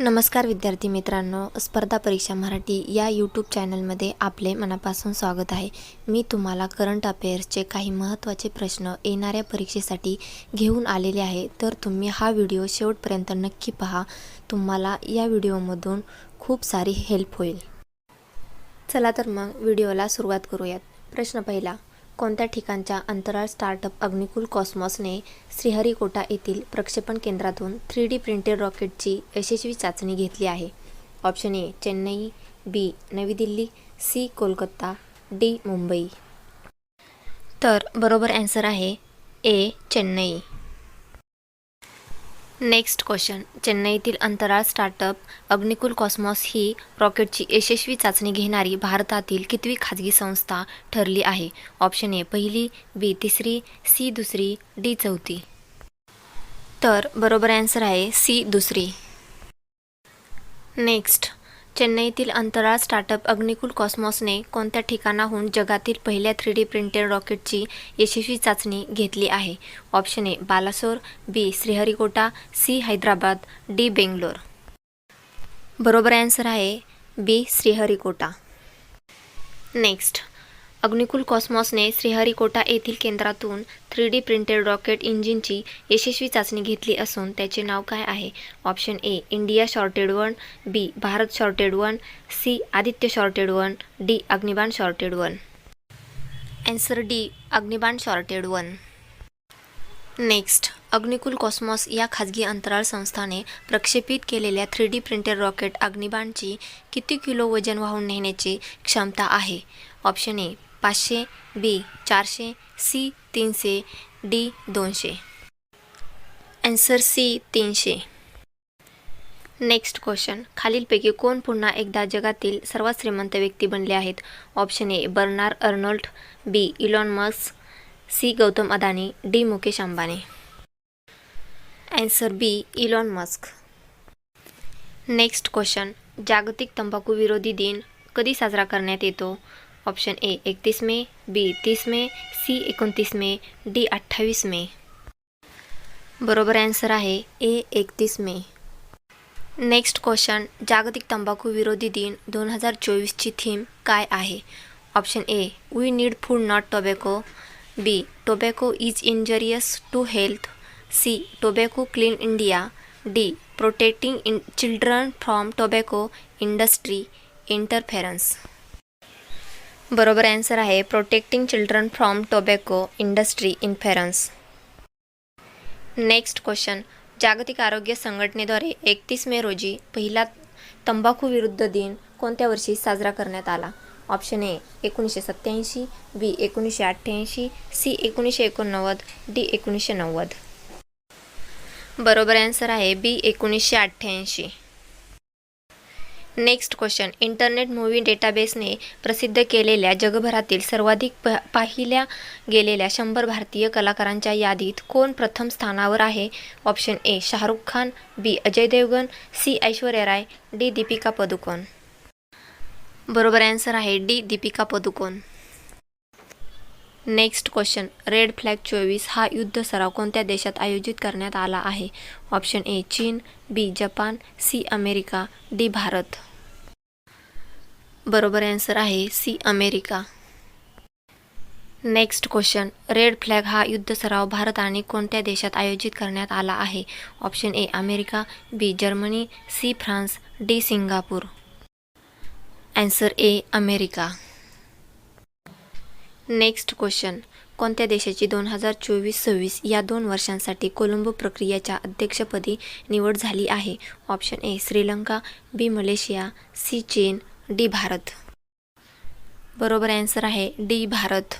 नमस्कार विद्यार्थी मित्रांनो स्पर्धा परीक्षा मराठी या यूट्यूब चॅनलमध्ये आपले मनापासून स्वागत आहे. मी तुम्हाला करंट अफेअर्सचे काही महत्त्वाचे प्रश्न येणाऱ्या परीक्षेसाठी घेऊन आलेले आहे. तर तुम्ही हा व्हिडिओ शेवटपर्यंत नक्की पहा. तुम्हाला या व्हिडिओमधून खूप सारी हेल्प होईल. चला तर मग व्हिडिओला सुरुवात करूयात. प्रश्न पहिला कोणत्या ठिकाणच्या अंतराळ स्टार्टअप अग्निकुल कॉस्मॉसने श्रीहरिकोटा येथील प्रक्षेपण केंद्रातून थ्री डी प्रिंटेड रॉकेटची यशस्वी चाचणी घेतली आहे? Option A Chennai B Navi Delhi C Kolkata D Mumbai. तर बरोबर ॲन्सर आहे ए चेन्नई. Next question. चेन्नईतील अंतराळ स्टार्टअप अग्निकुल कॉस्मॉस ही रॉकेटची यशस्वी चाचणी घेणारी भारतातील कितवी खाजगी संस्था ठरली आहे? ऑप्शन ए पहिली बी तिसरी सी दुसरी डी चौथी. तर बरोबर ॲन्सर आहे सी दुसरी. नेक्स्ट. चेन्नईतील अंतराळ स्टार्टअप अग्निकुल कॉस्मॉसने कोणत्या ठिकाणाहून जगातील पहिल्या थ्री डी प्रिंटेड रॉकेटची यशस्वी चाचणी घेतली आहे? Option A Balasore B Sriharikota C Hyderabad D Bangalore. बरोबर ॲन्सर आहे बी श्रीहरिकोटा. नेक्स्ट अग्निकुल कॉस्मॉसने श्रीहरिकोटा येथील केंद्रातून थ्री डी प्रिंटेड रॉकेट इंजिनची यशस्वी चाचणी घेतली असून त्याचे नाव काय आहे? Option A India sorted one B Bharat sorted one C Aditya sorted one D Agnibaan sorted one. Answer D Agnibaan sorted one. Next Agnikul Cosmos या खाजगी अंतराळ संस्थाने प्रक्षेपित केलेल्या थ्री डी प्रिंटेड रॉकेट अग्निबाणची किती किलो वजन वाहून नेण्याची क्षमता आहे? ऑप्शन ए पाचशे बी चारशे सी तीनशे डी दोनशे. ॲन्सर सी तीनशे. नेक्स्ट क्वेश्चन खालीलपैकी कोण पुन्हा एकदा जगातील सर्वात श्रीमंत व्यक्ती बनले आहेत? Option A Bernard Arnault B Elon Musk C Gautam Adani D Mukesh Ambani. Answer B Elon Musk. Next question जागतिक तंबाखू विरोधी दिन कधी साजरा करण्यात येतो? ऑप्शन ए एकतीस मे बी तीस मे सी एकोणतीस मे डी अठ्ठावीस मे. बरोबर ॲन्सर आहे ए एकतीस मे. नेक्स्ट क्वेश्चन जागतिक तंबाखू विरोधी दिन दोन हजार चोवीसची थीम काय आहे? Option A we need food not tobacco B tobacco is injurious to health C tobacco clean India D protecting in children from tobacco industry interference बरोबर ॲन्सर आहे. Protecting children from tobacco industry inference next question जागतिक आरोग्य संघटनेद्वारे एकतीस मे रोजी पहिला तंबाखू विरुद्ध दिन कोणत्या वर्षी साजरा करण्यात आला? ऑप्शन ए एकोणीसशे सत्त्याऐंशी बी एकोणीसशे अठ्ठ्याऐंशी सी एकोणीसशे एकोणनव्वद डी एकोणीसशे नव्वद. बरोबर ॲन्सर आहे. बी एकोणीसशे अठ्ठ्याऐंशी. नेक्स्ट क्वेश्चन इंटरनेट मूवी डेटाबेसने प्रसिद्ध केलेल्या जगभरातील सर्वाधिक प पाहिल्या गेलेल्या शंभर भारतीय कलाकारांच्या यादीत कोण प्रथम स्थानावर आहे? Option A Shahrukh Khan. B Ajay Devgan. C Aishwarya Rai. D Deepika Padukone. बरोबर ॲन्सर आहे D Deepika Padukone. Next question red flag चोवीस हा युद्ध सराव कोणत्या देशात आयोजित करण्यात आला आहे? ऑप्शन ए चीन. B Japan. C America. D Bharat. बरोबर ॲन्सर आहे C America next question red flag हा युद्ध सराव भारत आणि कोणत्या देशात आयोजित करण्यात आला आहे? Option A America B Germany C France D Singapore answer A America next question कोणत्या देशाची दोन हजार चोवीस सव्वीस या दोन वर्षांसाठी कोलंबो प्रक्रियेच्या अध्यक्षपदी निवड झाली आहे? Option A Sri Lanka B Malaysia C चीन डी भारत. बरोबर ॲन्सर आहे डी भारत.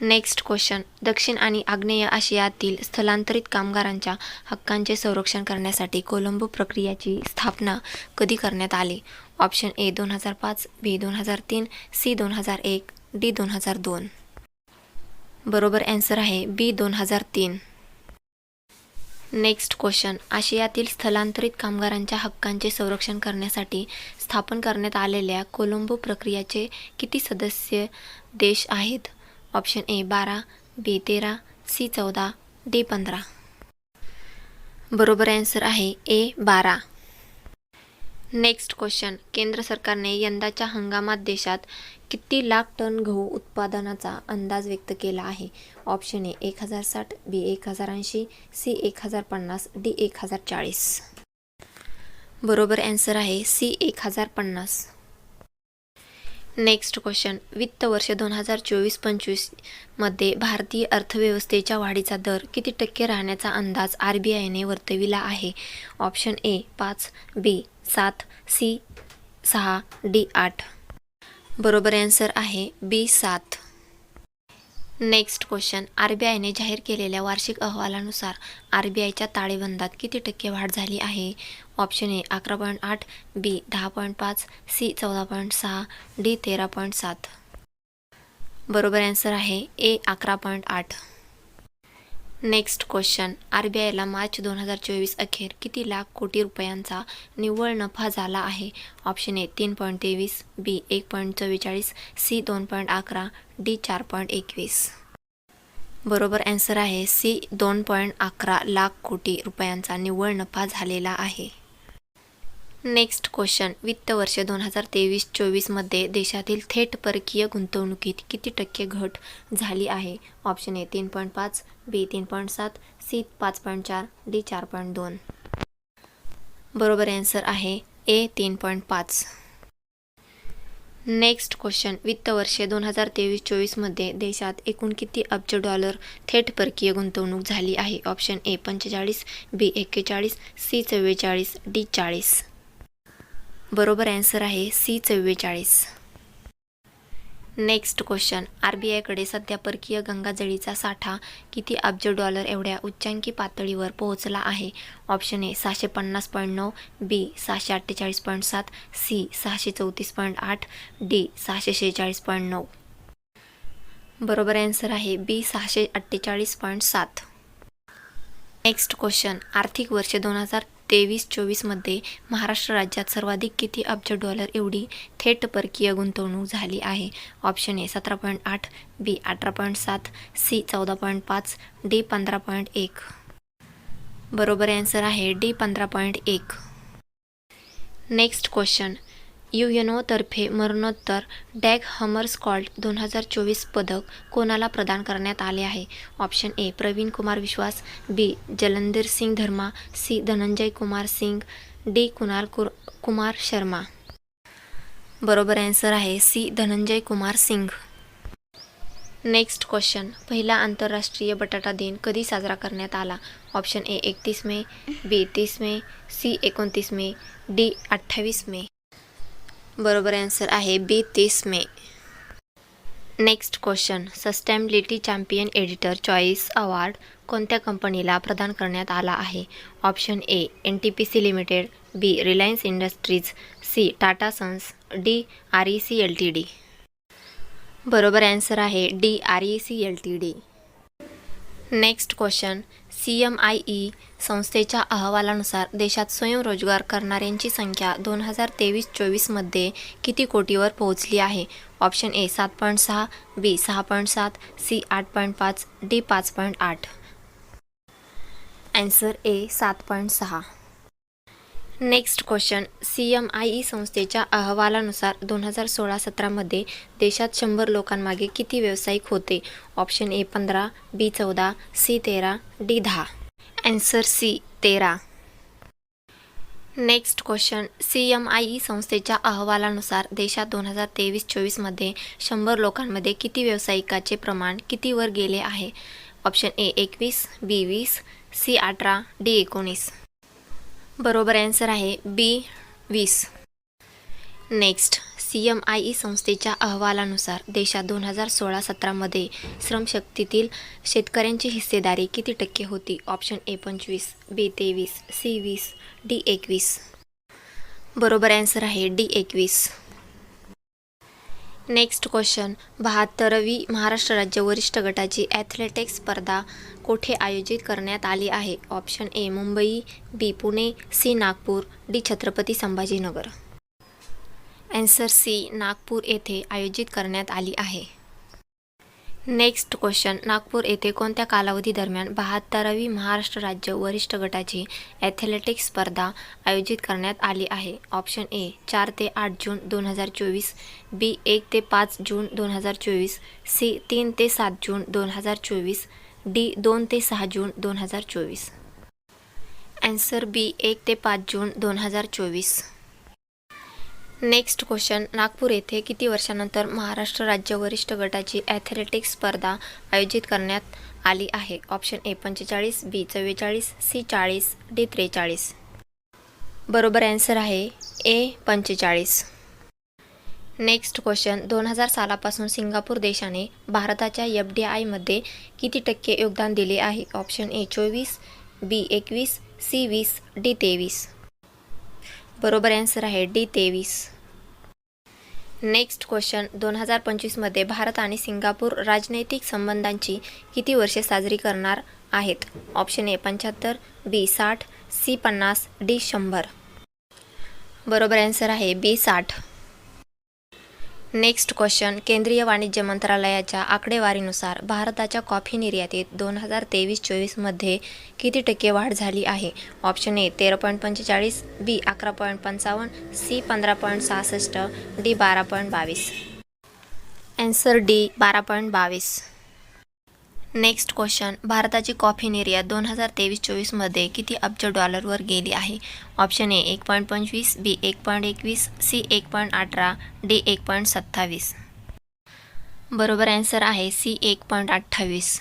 नेक्स्ट क्वेश्चन दक्षिण आणि आग्नेय आशियातील स्थलांतरित कामगारांच्या हक्कांचे संरक्षण करण्यासाठी कोलंबो प्रक्रियाची स्थापना कधी करण्यात आली? ऑप्शन ए दोन हजार पाच बी दोन हजार तीन सी दोन हजार एक डी दोन हजार दोन. बरोबर ॲन्सर आहे बी दोन हजार तीन. नेक्स्ट क्वेश्चन आशियातील स्थलांतरित कामगारांच्या हक्कांचे संरक्षण करण्यासाठी स्थापन करण्यात आलेल्या कोलंबो प्रक्रियेचे किती सदस्य देश आहेत? ऑप्शन ए बारा. बी तेरा. सी चौदा. डी पंधरा. बरोबर ॲन्सर आहे ए बारा. नेक्स्ट क्वेश्चन केंद्र सरकारने यंदाच्या हंगामात देशात किती लाख टन गहू उत्पादनाचा अंदाज व्यक्त केला आहे? ऑप्शन ए एक हजार साठ बी एक हजार ऐंशी सी एक हजार पन्नास डी एक हजार चाळीस. बरोबर ॲन्सर आहे सी एक हजार पन्नास. नेक्स्ट क्वेश्चन वित्त वर्ष दोन हजार चोवीस पंचवीसमध्ये भारतीय अर्थव्यवस्थेच्या वाढीचा दर किती टक्के राहण्याचा अंदाज आर बी आयने वर्तविला आहे? ऑप्शन ए पाच बी सात सी सहा डी आठ. बरोबर ॲन्सर आहे बी सात. नेक्स्ट क्वेश्चन आर बी आयने जाहीर केलेल्या वार्षिक अहवालानुसार आर बी आयच्या ताळेबंदात किती टक्के वाढ झाली आहे? ऑप्शन ए अकरा पॉईंट आठ बी दहा पॉईंट पाच सी चौदा पॉईंट सहा डी तेरा पॉईंट सात. बरोबर ॲन्सर आहे ए अकरा पॉईंट आठ. नेक्स्ट क्वेश्चन आर बी आयला मार्च दोन हजार चोवीस अखेर किती लाख कोटी रुपयांचा निव्वळ नफा झाला आहे? ऑप्शन ए तीन पॉईंट तेवीस. बी एक पॉईंट चव्वेचाळीस. सी दोन पॉईंट अकरा. डी चार पॉईंट एकवीस. बरोबर ॲन्सर आहे. सी दोन पॉईंट अकरा लाख कोटी रुपयांचा निव्वळ नफा झालेला आहे. नेक्स्ट क्वेश्चन वित्त वर्ष दोन हजार तेवीस चोवीसमध्ये देशातील थेट परकीय गुंतवणुकीत किती टक्के घट झाली आहे? ऑप्शन ए तीन पॉईंट पाच बी तीन पॉईंट सात सी पाच पॉईंट चार डी चार पॉईंट दोन. बरोबर ॲन्सर आहे ए तीन पॉईंट पाच. नेक्स्ट क्वेश्चन वित्त वर्ष दोन हजार तेवीस चोवीसमध्ये देशात एकूण किती अब्ज डॉलर थेट परकीय गुंतवणूक झाली आहे? ऑप्शन ए पंचेचाळीस बी एक्केचाळीस सी चव्वेचाळीस डी चाळीस. बरोबर ॲन्सर आहे सी चव्वेचाळीस. नेक्स्ट क्वेश्चन आर बी आयकडे सध्या परकीय गंगाजळीचा साठा किती अब्ज डॉलर एवढ्या उच्चांकी पातळीवर पोहोचला आहे? ऑप्शन ए सहाशे पन्नास पॉईंट नऊ बी सहाशे अठ्ठेचाळीस पॉईंट सात सी सहाशे चौतीस पॉईंट आठ डी सहाशे शेहेचाळीस पॉईंट नऊ. बरोबर ॲन्सर आहे बी सहाशे अठ्ठेचाळीस पॉईंट सात. नेक्स्ट क्वेश्चन आर्थिक वर्ष दोन हजार तेवीस चोवीसमध्ये महाराष्ट्र राज्यात सर्वाधिक किती अब्ज डॉलर एवढी थेट परकीय गुंतवणूक झाली आहे? ऑप्शन ए सतरा पॉईंट आठ बी अठरा पॉईंट सात सी चौदा पॉईंट पाच डी पंधरा पॉईंट एक. बरोबर आन्सर आहे डी पंधरा पॉईंट एक. नेक्स्ट क्वेश्चन यू एन मरणोत्तर डॅग हमरस्कॉल्ड दोन हजार चोवीस पदक कोणाला प्रदान करण्यात आले आहे? Option A Praveen Kumar Vishwas B Jalandhir Singh Dharma C Dhananjay Kumar Singh D Kunal कुर कुमार शर्मा. बरोबर ॲन्सर आहे C Dhananjay Kumar Singh. Next question पहिला आंतरराष्ट्रीय बटाटा दिन कधी साजरा करण्यात आला? ऑप्शन ए एकतीस मे बी तीस मे सी एकोणतीस मे डी अठ्ठावीस मे. बरोबर ॲन्सर आहे बी तीस May. Next question sustainability champion editor choice award कोणत्या कंपनीला प्रदान करण्यात आला आहे? Option A N T P C limited B Reliance Industries C Tata Sons D R E C L T D बरोबर ॲन्सर आहे D R E C L T D next question C M I E संस्थेच्या अहवालानुसार देशात स्वयंरोजगार करणाऱ्यांची संख्या दोन हजार तेवीस चोवीसमध्ये किती कोटीवर पोहोचली आहे? ऑप्शन ए सात पॉईंट सहा बी सहा पॉईंट सात सी आठ पॉईंट पाच डी पाच पॉईंट आठ. ॲन्सर ए सात पॉईंट सहा. Next question C M I E संस्थेच्या अहवालानुसार दोन हजार सोळा सतरामध्ये देशात शंभर लोकांमागे किती व्यावसायिक होते? ऑप्शन ए पंधरा बी चौदा सी तेरा डी दहा. अँसर सी तेरा. Next question C M I E संस्थेच्या अहवालानुसार देशात दोन हजार तेवीस चोवीसमध्ये शंभर लोकांमध्ये किती व्यावसायिकाचे प्रमाण कितीवर गेले आहे? ऑप्शन ए एकवीस बी वीस सी अठरा डी एकोणीस. बरोबर ॲन्सर आहे बी वीस. Next C M I E संस्थेच्या अहवालानुसार देशात दोन हजार सोळा सतरामध्ये श्रमशक्तीतील शेतकऱ्यांची हिस्सेदारी किती टक्के होती? ऑप्शन ए पंचवीस बी तेवीस सी वीस डी एकवीस. बरोबर ॲन्सर आहे डी एकवीस. नेक्स्ट क्वेश्चन बहात्तरवी महाराष्ट्र राज्य वरिष्ठ गटाची ॲथलेटिक्स स्पर्धा कोठे आयोजित करण्यात आली आहे? Option A Mumbai B Pune C Nagpur D Chhatrapati Sambhajinagar. Answer C Nagpur येथे आयोजित करण्यात आली आहे. नेक्स्ट क्वेश्चन नागपूर येथे कोणत्या कालावधी दरम्यान बहात्तरावी महाराष्ट्र राज्य वरिष्ठ गटाची ॲथलेटिक्स स्पर्धा आयोजित करण्यात आली आहे? ऑप्शन ए चार ते आठ जून दोन हजार चोवीस. बी एक ते पाच जून दोन हजार चोवीस. सी तीन ते सात जून दोन हजार चोवीस. डी दोन ते सहा जून दोन हजार चोवीस. ॲन्सर बी एक ते पाच जून दोन हजार चोवीस. नेक्स्ट क्वेश्चन नागपूर येथे किती वर्षानंतर महाराष्ट्र राज्य वरिष्ठ गटाची ॲथलेटिक्स स्पर्धा आयोजित करण्यात आली आहे? ऑप्शन ए पंचेचाळीस बी चव्वेचाळीस सी चाळीस डी त्रेचाळीस. बरोबर ॲन्सर आहे ए पंचेचाळीस. नेक्स्ट क्वेश्चन दोन हजार सालापासून सिंगापूर देशाने भारताच्या एफ डी आयमध्ये किती टक्के योगदान दिले आहे? ऑप्शन ए चोवीस बी एकवीस सी वीस डी तेवीस. बरोबर ॲन्सर आहे डी तेवीस. नेक्स्ट क्वेश्चन दोन हजार पंचवीसमध्ये भारत आणि सिंगापूर राजनैतिक संबंधांची किती वर्षे साजरी करणार आहेत? ऑप्शन ए पंच्याहत्तर बी साठ सी पन्नास डी शंभर. बरोबर ॲन्सर आहे बी साठ. नेक्स्ट क्वेश्चन केंद्रीय वाणिज्य मंत्रालयाच्या आकडेवारीनुसार भारताच्या कॉफी निर्यातीत दोन हजार तेवीस चोवीसमध्ये किती टक्के वाढ झाली आहे? ऑप्शन ए तेरा पॉईंट पंचेचाळीस बी अकरा पॉईंट पंचावन्न सी पंधरा पॉईंट सहासष्ट डी बारा पॉईंट बावीस. ॲन्सर डी बारा पॉईंट बावीस. नेक्स्ट क्वेश्चन भारताची कॉफी निर्यात दोन हजार तेवीस चोवीसमध्ये किती अब्ज डॉलरवर गेली आहे? ऑप्शन ए एक पॉईंट पंचवीस बी एक पॉईंट एकवीस सी एक पॉईंट अठरा डी एक पॉईंट सत्तावीस. बरोबर ॲन्सर आहे सी एक पॉईंट अठ्ठावीस.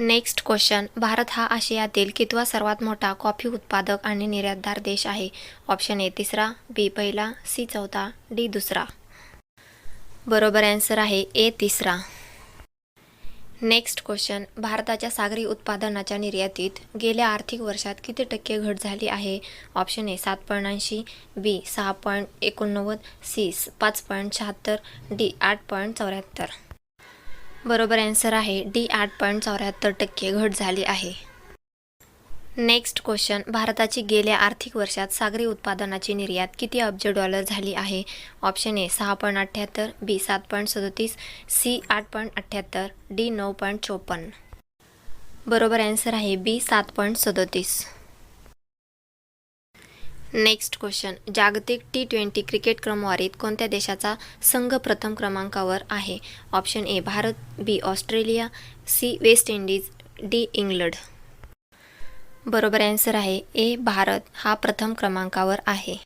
नेक्स्ट क्वेश्चन भारत हा आशियातील कितवा सर्वात मोठा कॉफी उत्पादक आणि निर्यातदार देश आहे? ऑप्शन ए तिसरा बी पहिला सी चौथा डी दुसरा. बरोबर ॲन्सर आहे ए तिसरा. नेक्स्ट क्वेश्चन भारताच्या सागरी उत्पादनाच्या निर्यातीत गेल्या आर्थिक वर्षात किती टक्के घट झाली आहे? ऑप्शन ए सात पॉईंट ऐंशी. बी सहा पॉईंट एकोणनव्वद. सी पाच पॉईंट शहात्तर. डी आठ पॉईंट चौऱ्याहत्तर. बरोबर ॲन्सर आहे. डी आठ पॉईंट चौऱ्याहत्तर टक्के घट झाली आहे. नेक्स्ट क्वेश्चन भारताची गेल्या आर्थिक वर्षात सागरी उत्पादनाची निर्यात किती अब्ज डॉलर झाली आहे? ऑप्शन ए सहा पॉईंट अठ्ठ्याहत्तर बी सात पॉईंट सदोतीस सी आठ पॉईंट अठ्ठ्याहत्तर डी नऊ पॉईंट चोपन्न. बरोबर ॲन्सर आहे बी सात पॉईंट सदोतीस. नेक्स्ट क्वेश्चन जागतिक टी ट्वेंटी क्रिकेट क्रमवारीत कोणत्या देशाचा संघ प्रथम क्रमांकावर आहे? Option A Bharat B Australia C West Indies D England बरोबर ॲन्सर आहे. ए भारत हा प्रथम क्रमांकावर आहे.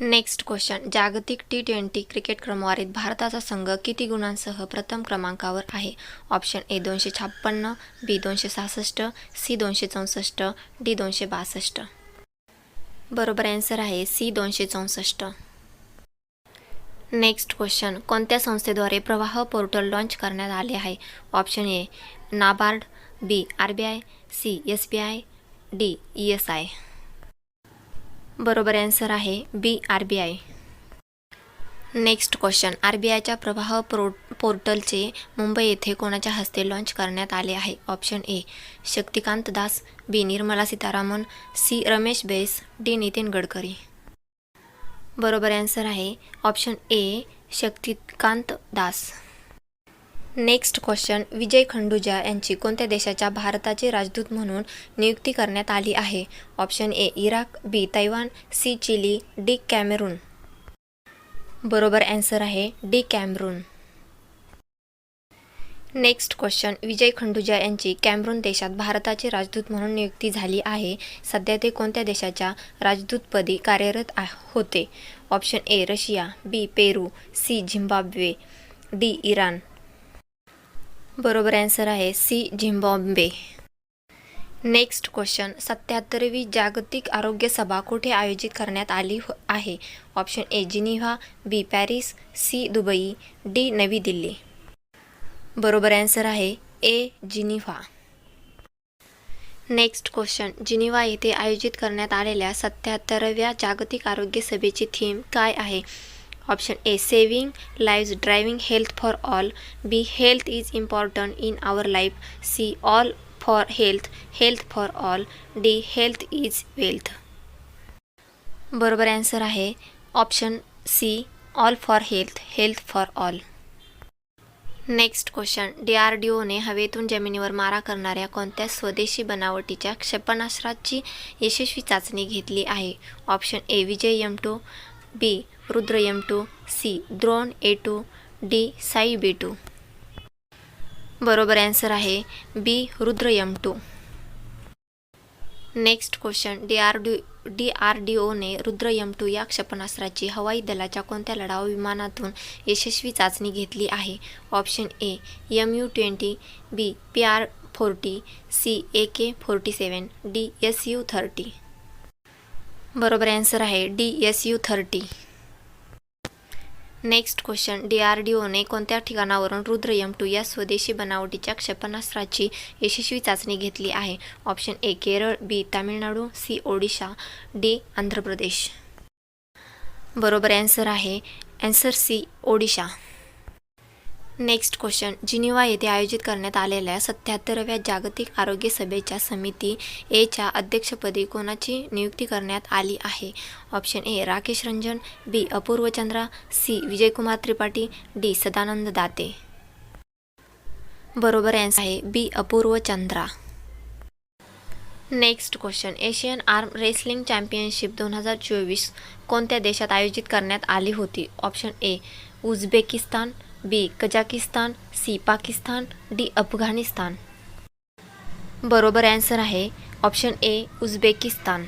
नेक्स्ट क्वेश्चन जागतिक टी ट्वेंटी क्रिकेट क्रमवारीत भारताचा संघ किती गुणांसह प्रथम क्रमांकावर आहे? ऑप्शन ए दोनशे छप्पन्न बी दोनशे सहासष्ट सी दोनशे चौसष्ट डी दोनशे बासष्ट. बरोबर ॲन्सर आहे. सी दोनशे चौसष्ट. नेक्स्ट क्वेश्चन कोणत्या संस्थेद्वारे प्रवाह पोर्टल लॉन्च करण्यात आले आहे? Option A NABARD B R B I C S B I D E S I बरोबर ॲन्सर आहे B R B I next question R B आयच्या प्रवाह प्रो पोर्टलचे मुंबई येथे कोणाच्या हस्ते लॉन्च करण्यात आले आहे? Option A Shaktikanta Das B Nirmala Sitharaman C Ramesh Bais D Nitin Gadkari. बरोबर ॲन्सर आहे. Option A Shaktikanta Das. Next question Vijay Khanduja यांची कोणत्या देशाच्या भारताचे राजदूत म्हणून नियुक्ती करण्यात आली आहे? Option A Iraq B Taiwan C Chile D Cameroon बरोबर ॲन्सर आहे D Cameroon next question Vijay Khanduja यांची कॅमरून देशात भारताचे राजदूत म्हणून नियुक्ती झाली आहे. सध्या ते कोणत्या देशाच्या राजदूतपदी कार्यरत आ होते? Option A Russia. B Peru. C Zimbabwe. D Iran. बरोबर ॲन्सर आहे सी झिम्बॉम्बे नेक्स्ट क्वेश्चन सत्याहत्तरवी जागतिक आरोग्य सभा कुठे आयोजित करण्यात आली हो- आहे? Option A Geneva B Paris C Dubai D Navi Delhi. बरोबर ॲन्सर आहे A Geneva. Next question Geneva येथे आयोजित करण्यात आलेल्या सत्याहत्तरव्या जागतिक आरोग्य सभेची थीम काय आहे? Option A saving lives driving health for all B health is important in our life C all for health health for all D health is wealth बरोबर ॲन्सर आहे. Option C all for health health for all next question D R D O हवेतून जमिनीवर मारा करणाऱ्या कोणत्या स्वदेशी बनावटीच्या क्षेपणास्त्राची यशस्वी चाचणी घेतली आहे? Option A Vijay M two B Rudra M two C Drona A two D Sai B two. बरोबर ॲन्सर आहे B Rudra M two. Next question D R D D R D one Rudra M two या क्षेपणास्त्राची हवाई दलाच्या कोणत्या लढाऊ विमानातून यशस्वी चाचणी घेतली आहे? Option A M U twenty B P R forty C A K forty seven D S U thirty बरोबर ॲन्सर आहे D S U thirty next question D R D O कोणत्या ठिकाणावरून रुद्र एम टू या स्वदेशी बनावटीच्या क्षेपणास्त्राची यशस्वी चाचणी घेतली आहे? Option A Kerala B Tamil Nadu C Odisha D Andhra Pradesh. बरोबर ॲन्सर आहे. Answer C Odisha. Next question Geneva येथे आयोजित करण्यात आलेल्या सत्याहत्तराव्या जागतिक आरोग्य सभेच्या समिती एच्या अध्यक्षपदी कोणाची नियुक्ती करण्यात आली आहे? Option A Rakesh Ranjan. B Apurva Chandra. C Vijaykumar Tripathi. D Sadanand Date. बरोबर आन्सर आहे B Apurva Chandra. Next question Asian arm wrestling championship दोन हजार चोवीस कोणत्या देशात आयोजित करण्यात आली होती? Option A Uzbekistan B Kazakhstan C Pakistan D Afghanistan. बरोबर ॲन्सर आहे option A Uzbekistan.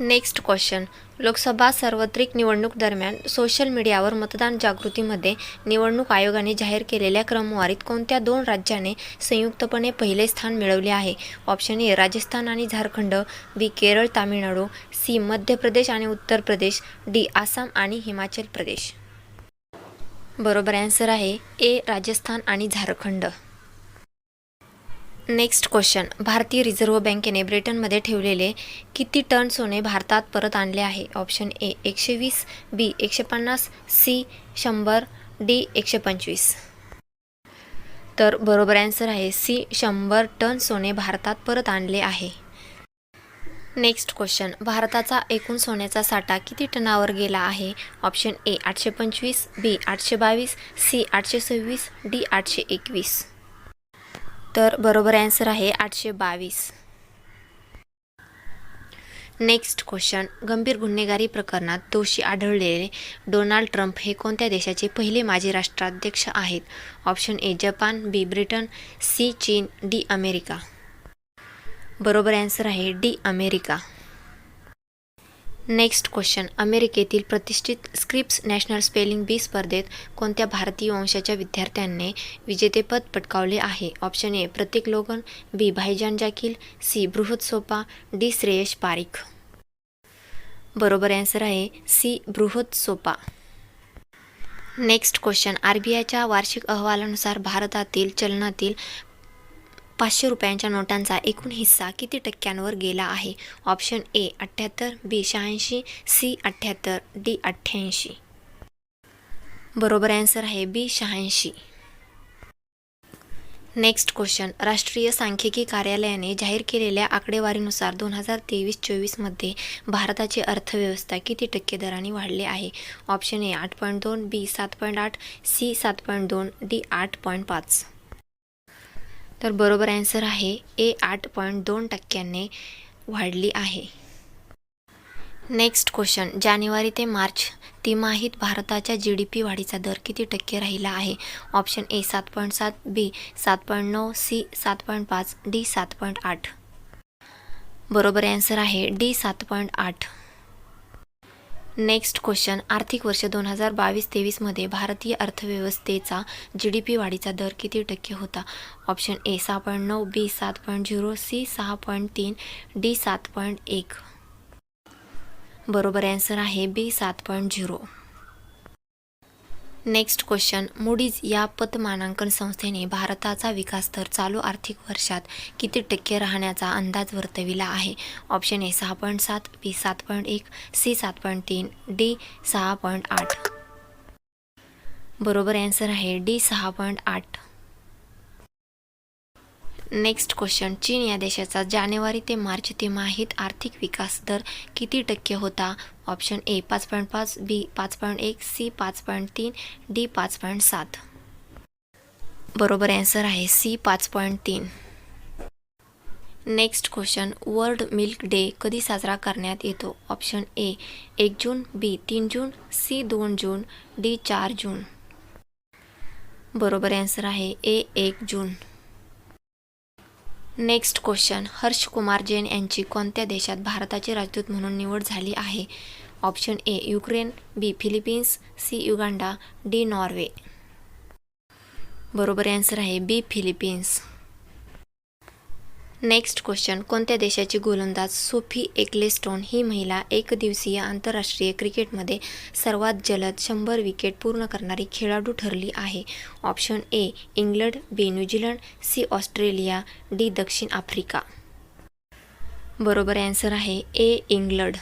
Next question. Lok Sabha सार्वत्रिक निवडणूक दरम्यान सोशल मीडियावर मतदान जागृतीमध्ये निवडणूक आयोगाने जाहीर केलेल्या क्रमवारीत कोणत्या दोन राज्याने संयुक्तपणे पहिले स्थान मिळवले आहे? ऑप्शन ए राजस्थान आणि झारखंड. बी केरळ तामिळनाडू. सी मध्य प्रदेश आणि उत्तर प्रदेश डी आसाम आणि हिमाचल प्रदेश. बरोबर ॲन्सर आहे ए राजस्थान आणि झारखंड. Next question. भारतीय रिझर्व्ह बँकेने ब्रिटनमध्ये ठेवलेले किती टन सोने भारतात परत आणले आहे? ऑप्शन ए एकशे वीस बी एकशे पन्नास सी शंभर डी एकशे पंचवीस तर बरोबर ॲन्सर आहे सी शंभर टन सोने भारतात परत आणले आहे. Next question. भारताचा एकूण सोन्याचा साठा किती टनावर गेला आहे? ऑप्शन ए आठशे पंचवीस बी आठशे बावीस सी आठशे सव्वीस डी आठशे एकवीस तर बरोबर ॲन्सर आहे आठशे बावीस. नेक्स्ट क्वेश्चन गंभीर गुन्हेगारी प्रकरणात दोषी आढळलेले डोनाल्ड ट्रम्प हे कोणत्या देशाचे पहिले माजी राष्ट्राध्यक्ष आहेत? Option A Japan B Britain C चीन डी अमेरिका. बरोबर ॲन्सर आहे डी अमेरिका. Next question. अमेरिकेतील प्रतिष्ठित स्क्रिप्स नॅशनल स्पेलिंग बी स्पर्धेत कोणत्या भारतीय वंशाच्या विद्यार्थ्यांनी विजेतेपद पटकावले आहे? ऑप्शन ए प्रतीक लोगन बी भाईजान जाकील सी बृहत सोपा डी श्रेयश पारिख. बरोबर ॲन्सर आहे सी बृहत सोपा. Next question. आर बी आयच्या वार्षिक अहवालानुसार भारतातील चलनातील पाचशे रुपयांच्या नोटांचा एकूण हिस्सा किती टक्क्यांवर गेला आहे? ऑप्शन ए अठ्ठ्याहत्तर बी शहाऐंशी सी अठ्ठ्याहत्तर डी अठ्ठ्याऐंशी. बरोबर ॲन्सर आहे बी शहाऐंशी. नेक्स्ट क्वेश्चन राष्ट्रीय सांख्यिकी कार्यालयाने जाहीर केलेल्या आकडेवारीनुसार दोन हजार तेवीस चोवीसमध्ये भारताची अर्थव्यवस्था किती टक्के दराने वाढली आहे? ऑप्शन ए आठ पॉईंट दोन बी सात पॉईंट आठ सी सात पॉईंट दोन डी आठ पॉईंट पाच. तर बरोबर ॲन्सर आहे ए आठ पॉईंट दोन टक्क्यांनी वाढली आहे. नेक्स्ट क्वेश्चन जानेवारी ते मार्च तिमाहीत भारताच्या जी डी पी वाढीचा दर किती टक्के राहिला आहे? ऑप्शन ए सात पॉईंट सात बी सात पॉईंट नऊ सी सात पॉईंट पाच डी सात पॉईंट आठ. बरोबर ॲन्सर आहे डी सात पॉईंट आठ. नेक्स्ट क्वेश्चन आर्थिक वर्ष दोन हजार बावीस तेवीसमध्ये भारतीय अर्थव्यवस्थेचा जी डी पी वाढीचा दर किती टक्के होता? ऑप्शन ए सहा पॉईंट नऊ बी सात पॉईंट झिरो सी सहा पॉईंट तीन डी सात पॉईंट एक. बरोबर ॲन्सर आहे बी सात point zero. Next question Moody's या पतमानांकन संस्थेने भारताचा विकास दर चालू आर्थिक वर्षात किती टक्के राहण्याचा अंदाज वर्तविला आहे? ऑप्शन ए सहा पॉईंट सात बी सात पॉईंट एक सी सात पॉईंट तीन डी सहा पॉईंट आठ. बरोबर ॲन्सर आहे डी सहा पॉईंट आठ. नेक्स्ट क्वेश्चन चीन या देशाचा जानेवारी ते मार्च तिमाहीत आर्थिक विकास दर किती टक्के होता? ऑप्शन ए पाच पॉईंट पाच बी पाच पॉईंट एक सी पाच पॉईंट तीन डी पाच पॉईंट सात. बरोबर ॲन्सर आहे सी पाच पॉईंट तीन. Next question world milk day कधी साजरा करण्यात येतो? ऑप्शन ए एक जून बी तीन जून सी दोन जून डी चार जून. बरोबर ॲन्सर आहे ए एक जून. नेक्स्ट क्वेश्चन हर्ष कुमार जैन यांची कोणत्या देशात भारताचे राजदूत म्हणून निवड झाली आहे? Option A Ukraine B Philippines C Uganda D Norway बरोबर ॲन्सर आहे बी फिलिपिन्स नेक्स्ट क्वेश्चन कोणत्या देशाची गोलंदाज सोफी एक्लेस्टोन ही महिला एकदिवसीय आंतरराष्ट्रीय क्रिकेटमध्ये सर्वात जलद शंभर विकेट पूर्ण करणारी खेळाडू ठरली आहे? Option A England. B New Zealand C Australia. D दक्षिण आफ्रिका. बरोबर ॲन्सर आहे ए इंग्लंड.